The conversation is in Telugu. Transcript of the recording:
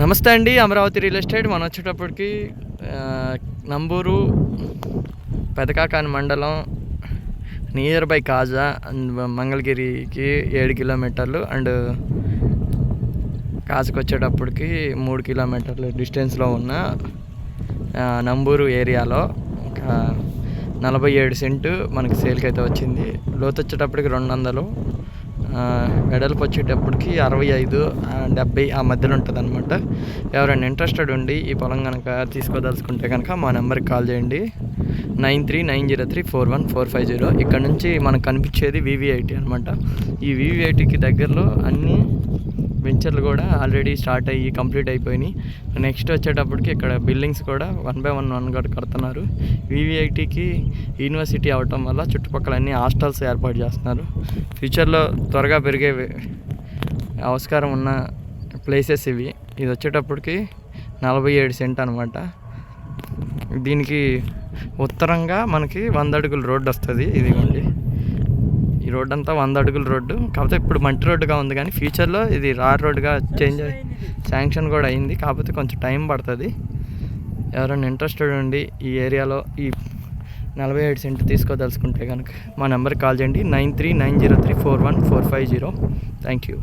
నమస్తే అండి అమరావతి రియల్ ఎస్టేట్. మనం వచ్చేటప్పటికి నంబూరు పెదకాకాని మండలం నియర్ బై కాజా అండ్ మంగళగిరికి ఏడు కిలోమీటర్లు అండ్ కాజాకు వచ్చేటప్పటికి మూడు కిలోమీటర్లు డిస్టెన్స్లో ఉన్న నంబూరు ఏరియాలో ఒక నలభై ఏడు సెంటు మనకి సేల్కి అయితే వచ్చింది. లోతు వచ్చేటప్పటికి రెండు వందలు. వెడల్పు వచ్చేటప్పటికి అరవై ఐదు డెబ్బై ఆ మధ్యలో ఉంటుంది అనమాట ఎవరైనా ఇంట్రెస్టెడ్ ఉండి ఈ పొలం కనుక తీసుకోదలుచుకుంటే కనుక మా నెంబర్కి కాల్ చేయండి. Nine three nine zero three four one four five zero. ఇక్కడ నుంచి మనకు కనిపించేది వివిఐటి అనమాట ఈ వివిఐటికి దగ్గరలో అన్నీ వెంచర్లు కూడా ఆల్రెడీ స్టార్ట్ అయ్యి కంప్లీట్ అయిపోయినాయి. నెక్స్ట్ వచ్చేటప్పటికి ఇక్కడ బిల్డింగ్స్ కూడా వన్ బై వన్ వన్ కూడా కడుతున్నారు. వివిఐటీకి యూనివర్సిటీ అవటం వల్ల చుట్టుపక్కల అన్ని హాస్టల్స్ ఏర్పాటు చేస్తున్నారు. ఫ్యూచర్లో త్వరగా పెరిగే ఆస్కారం ఉన్న ప్లేసెస్ ఇవి. ఇది వచ్చేటప్పటికి నలభై ఏడు సెంట్ అనమాట దీనికి ఉత్తరంగా మనకి వంద అడుగుల రోడ్డు వస్తుంది. ఇదిగోండి. ఈ రోడ్ అంతా వంద అడుగుల రోడ్డు. కాకపోతే ఇప్పుడు మట్టి రోడ్డుగా ఉంది కానీ ఫ్యూచర్లో ఇది రార్ రోడ్డుగా చేంజ్ అయ్యి శాంక్షన్ కూడా అయింది. కాకపోతే కొంచెం టైం పడుతుంది. ఎవరైనా ఇంట్రెస్టెడ్ ఉండి ఈ ఏరియాలో ఈ నలభై ఏడు సెంట్ తీసుకోదలుచుకుంటే కనుక మా నెంబర్కి కాల్ చేయండి. Nine three nine zero three four one four five zero. Thank you